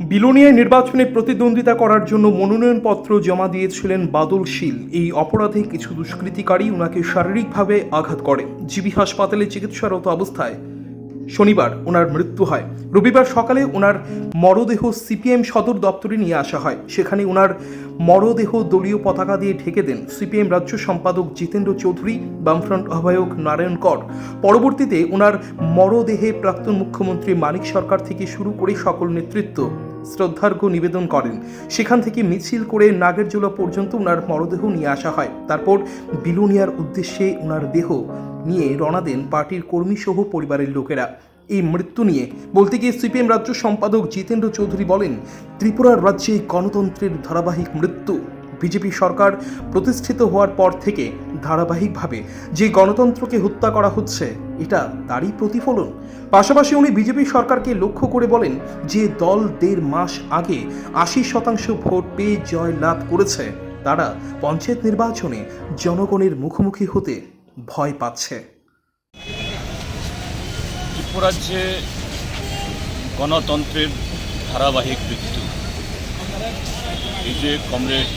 বিলোনিয়ায় নির্বাচনে প্রতিদ্বন্দ্বিতা করার জন্য মনোনয়নপত্র জমা দিয়েছিলেন বাদল শীল। এই অপরাধে কিছু দুষ্কৃতিকারী ওনাকে শারীরিকভাবে আঘাত করে। জিবি হাসপাতালে চিকিৎসারত অবস্থায় শনিবার ওনার মৃত্যু হয়। রবিবার সকালে ওনার মরদেহ সিপিএম সদর দপ্তরে নিয়ে আসা হয়। সেখানে ওনার মরদেহ দলীয় পতাকা দিয়ে ঢেকে দেন সিপিএম রাজ্য সম্পাদক জিতেন্দ্র চৌধুরী, বামফ্রন্ট আহ্বায়ক নারায়ণ কর। পরবর্তীতে ওনার মরদেহে প্রাক্তন মুখ্যমন্ত্রী মানিক সরকার থেকে শুরু করে সকল নেতৃত্ব শ্রদ্ধার্ঘ্য নিবেদন করেন। সেখান থেকে মিছিল করে নাগেরজোলা পর্যন্ত ওনার মরদেহ নিয়ে আসা হয়। তারপর বিলোনিয়ার উদ্দেশ্যে ওনার দেহ নিয়ে রওনা দেন পার্টির কর্মী সহ পরিবারের লোকেরা। এই মৃত্যু নিয়ে বলতে গিয়ে সিপিএম রাজ্য সম্পাদক জিতেন্দ্র চৌধুরী বলেন, ত্রিপুরার রাজ্যে গণতন্ত্রের ধারাবাহিক মৃত্যু। বিজেপি সরকার প্রতিষ্ঠিত হওয়ার পর থেকে ধারাবাহিকভাবে যে গণতন্ত্রকে হত্যা করা হচ্ছে, এটা তারই প্রতিফলন। পাশাপাশি উনি বিজেপি সরকারকে লক্ষ্য করে বলেন যে দল দেড় মাস আগে আশি শতাংশ ভোট পেয়ে জয় লাভ করেছে। তারা পঞ্চায়েত নির্বাচনে জনগণের মুখোমুখি হতে ভয় পাচ্ছে। ত্রিপুরাজ্যে গণতন্ত্রের ধারাবাহিক মৃত্যু। এই যে কমরেড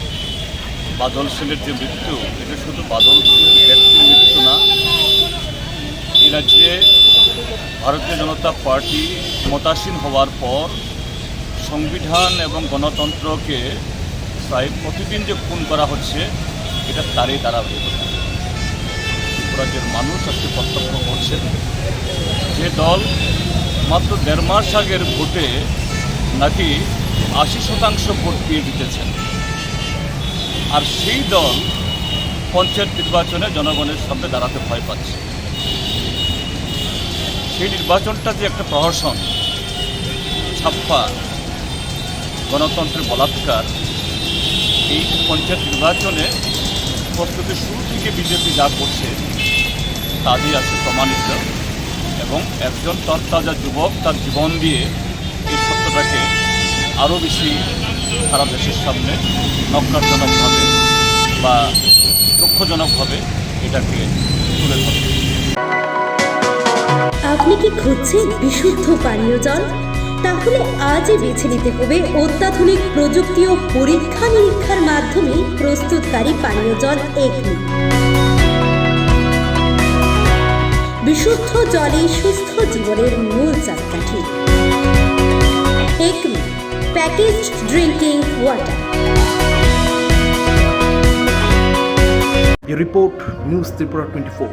বাদল সেনের যে মৃত্যু, এটা শুধু বাদল ব্যক্তির মৃত্যু না, এই রাজ্যে ভারতীয় জনতা পার্টি ক্ষমতাসীন হওয়ার পর সংবিধান এবং গণতন্ত্রকে প্রায় প্রতিদিন যে খুন করা হচ্ছে, এটা তারই ধারাবাহিকতা। ত্রিপুরাজ্যের মানুষ আজকে প্রত্যক্ষ করছেন যে দল মাত্র দেড় মাস আগের ভোটে নাকি আশি শতাংশ ভোট পেয়ে জিতেছেন আর সেই দল পঞ্চায়েত নির্বাচনে জনগণের সামনে দাঁড়াতে ভয় পাচ্ছে। সেই নির্বাচনটা যে একটা প্রহসন, ছাপ্পা, গণতন্ত্রের বলাৎকার, এই পঞ্চায়েত নির্বাচনে প্রস্তুতি শুরু থেকে বিজেপি যা করছে তা দিয়ে আছে প্রমাণিত এবং একজন তরতাজা যুবক তার জীবন দিয়ে এই সত্যটাকে আরও বেশি সারা দেশের সামনে নক্কারজনকভাবে বা দুঃখজনকভাবে এটাকে তুলে ধরবে। আপনি কি খুঁজছেন বিশুদ্ধ পানীয় জল? তাহলে আজই বেছে নিতে হবে অত্যাধুনিক প্রযুক্তি ও পরীক্ষা নিরীক্ষার মাধ্যমে প্রস্তুতকারী পানীয় জল একমি বিশুদ্ধ জলে সুস্থ জীবনের মূল চাকাঠি। Acme package drinking water report news Tripura twenty four